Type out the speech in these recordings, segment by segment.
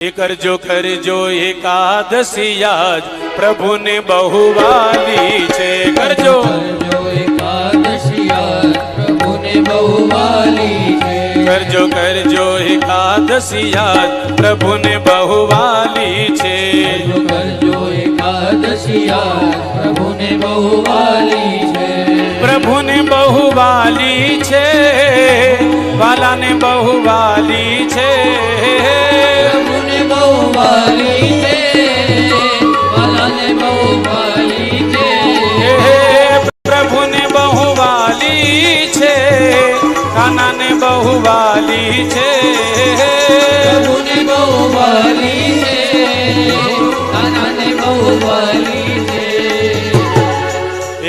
એ કરજો કરજો એકાદશી યાદ પ્રભુને બહુ વાલી છે કરજો એકાદશી યાદ પ્રભુને બહુ વાલી છે કરજો કરજો એકાદશી યાદ પ્રભુને બહુ વાલી છે કરજો કરજો એકાદશી યાદ પ્રભુને બહુ વાલી છે. પ્રભુને બહુ વાલી છે. વાલાને બહુ વાલી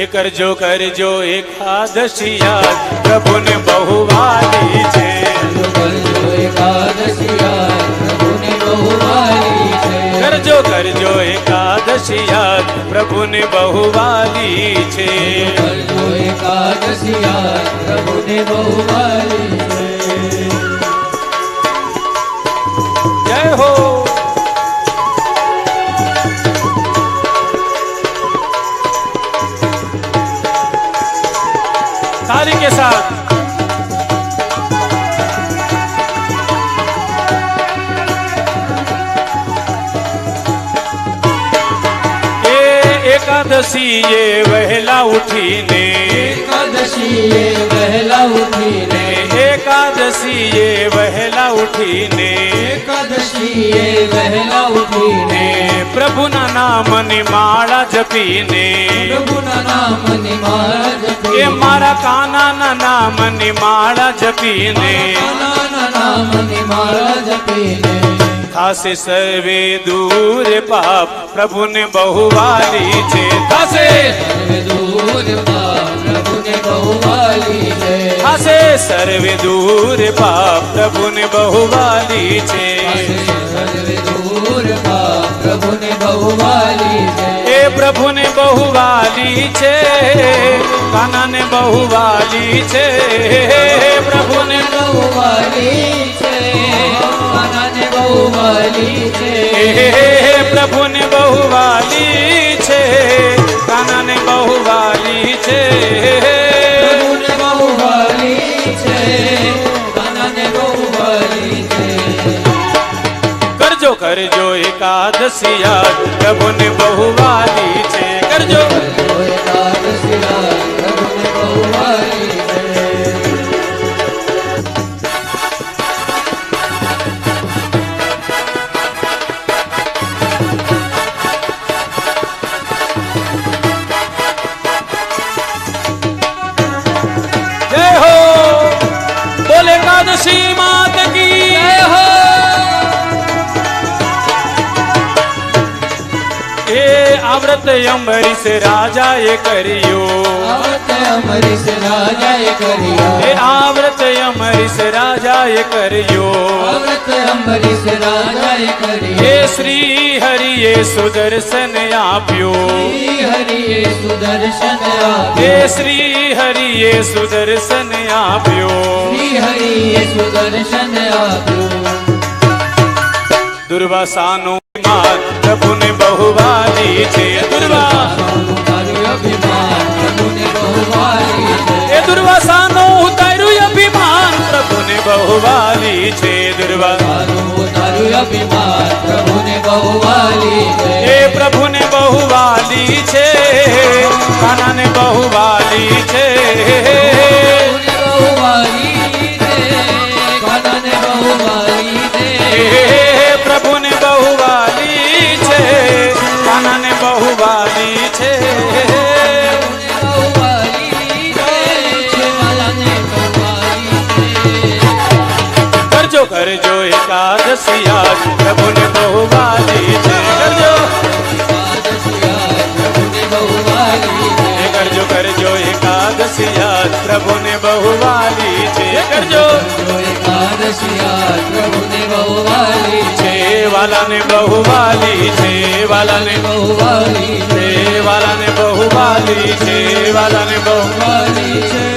એ કરજો કરજો એકાદશી યાદ પ્રભુને બહુ વાલી છે. કરજો કરજો એકાદશી યાદ પ્રભુને બહુ બહુ વાલી છે. જય હો. ताली के साथ। एकादशी ये वहला उठी ने एकादशी ये वहला उठी ने एकादशी ये वहला उठी ने एकादशी ये वहला उठी ने प्रभु ना नाम माला जपी ने प्रभु ना नाम माला મારા કાનાના નામની માળા જપીને. નામની માળા જપીને થાશે સર્વે દૂર પાપ પ્રભુને બહુ વાલી છે. થાશે સર્વે દૂર પાપ સર્વે દૂર પાપ પ્રભુને બહુ વાલી છે સર્વે દૂર પાપ પ્રભુને બહુ વાલી છે. પ્રભુને બહુ વાલી છે, કાનાને બહુ વાલી છે. પ્રભુને બહુ વાલી બહુ વાલી છે. પ્રભુને બહુ વાલી છે, કાનાને બહુ વાલી છે. કરજો કરજો એકાદશી યાદ. પ્રભુને બહુ વાલી કરજો आवत अम्बरीश राजा ये करियो। आवत अम्बरीश राजा ये करियो। हे आवत अम्बरीश राजा ये करियो। आवत अम्बरीश राजा ये करियो। हे श्री हरि ये सुदर्शन आप्यो। श्री हरि ये सुदर्शन आप्यो। हे श्री हरि ये सुदर्शन आप्यो। श्री हरि ये सुदर्शन आप्यो। दुर्वासानो मात પ્રભુને બહુ વાલી છે. એ દુર્વાસાનો ઉતાર્યું અભિમાન. પ્રભુને બહુ વાલી છે દુર્વા. એ પ્રભુને બહુ વાલી છે. કાનાને બહુ વાલી છે. કરજો એકાદશી યાદ પ્રભુને બહુ વાલી છે કરજો કરજો કરજો એકાદશી પ્રભુને બહુ વાલી છે કરજો છે વાલાને બહુ વાલી છે વાલાને બહુ વાલી છે વાલાને બહુ વાલી છે વાલાને બહુ વાલી છે